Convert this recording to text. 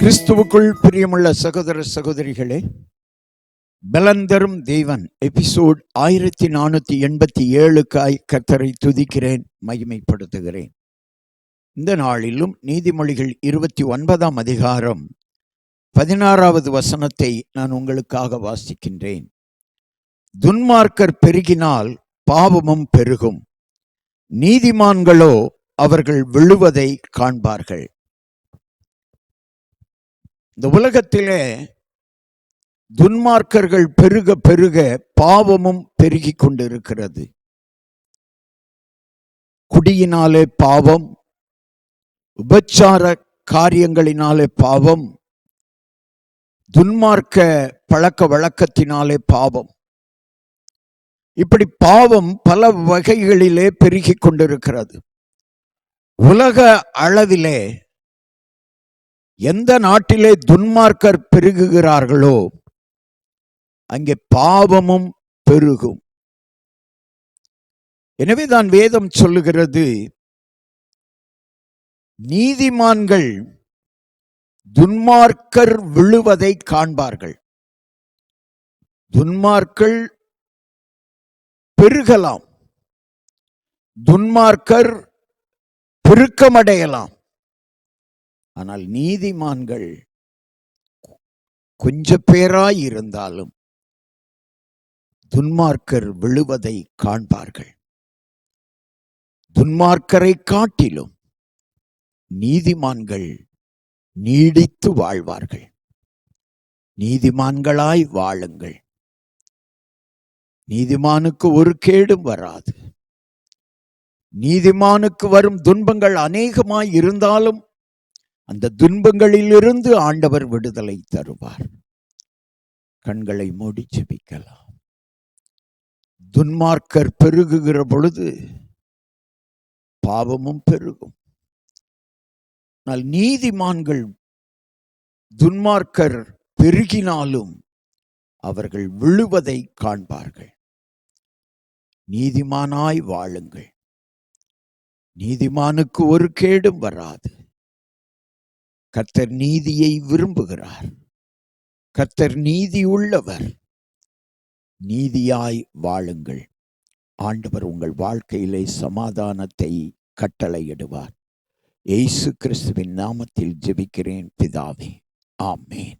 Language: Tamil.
கிறிஸ்துவுக்குள் பிரியமுள்ள சகோதர சகோதரிகளே பலந்தரும் தேவன். எபிசோட் ஆயிரத்தி நானூத்தி எண்பத்தி ஏழுக்காய் கத்தரை துதிக்கிறேன் மகிமைப்படுத்துகிறேன். இந்த நாளிலும் நீதிமொழிகள் இருபத்தி ஒன்பதாம் அதிகாரம் பதினாறாவது வசனத்தை நான் உங்களுக்காக வாசிக்கின்றேன். துன்மார்க்கர் பெருகினால் பாவமும் பெருகும். நீதிமான்களோ அவர்கள் விழுவதை காண்பார்கள். இந்த உலகத்திலே துன்மார்க்கர்கள் பெருக பெருக பாவமும் பெருகி கொண்டிருக்கிறது. குடியினாலே பாவம் உபச்சார காரியங்களினாலே பாவம் துன்மார்க்க பழக்க வழக்கத்தினாலே பாவம். இப்படி பாவம் பல வகைகளிலே பெருகி கொண்டிருக்கிறது. உலக அளவிலே எந்த நாட்டிலே துன்மார்க்கர் பெருகுகிறார்களோ அங்கே பாவமும் பெருகும். எனவே தான் வேதம் சொல்லுகிறது நீதிமான்கள் துன்மார்க்கர் விழுவதை காண்பார்கள். துன்மார்க்கள் பெருகலாம். துன்மார்க்கர் பெருக்கமடையலாம். ஆனால் நீதிமான்கள் கொஞ்ச பேராயிருந்தாலும் துன்மார்க்கர் விழுவதை காண்பார்கள். துன்மார்க்கரை காட்டிலும் நீதிமான்கள் நீடித்து வாழ்வார்கள். நீதிமான்களாய் வாழுங்கள். நீதிமானுக்கு ஒரு கேடும் வராது. நீதிமானுக்கு வரும் துன்பங்கள் அநேகமாய் இருந்தாலும் அந்த துன்பங்களிலிருந்து ஆண்டவர் விடுதலை தருவார். கண்களை மூடி செபிக்கலாம் துன்மார்க்கர் பெருகுகிற பொழுது பாவமும் பெருகும். ஆனால் நீதிமான்கள் துன்மார்க்கர் பெருகினாலும் அவர்கள் விழுவதை காண்பார்கள். நீதிமானாய் வாழுங்கள். நீதிமானுக்கு ஒரு கேடும் வராது. கர்த்தர் நீதியை விரும்புகிறார். கர்த்தர் நீதி உள்ளவர். நீதியாய் வாழுங்கள். ஆண்டவர் உங்கள் வாழ்க்கையிலே சமாதானத்தை கட்டளையிடுவார். ஏசு கிறிஸ்துவின் நாமத்தில் ஜெபிக்கிறேன் பிதாவே. ஆமேன்.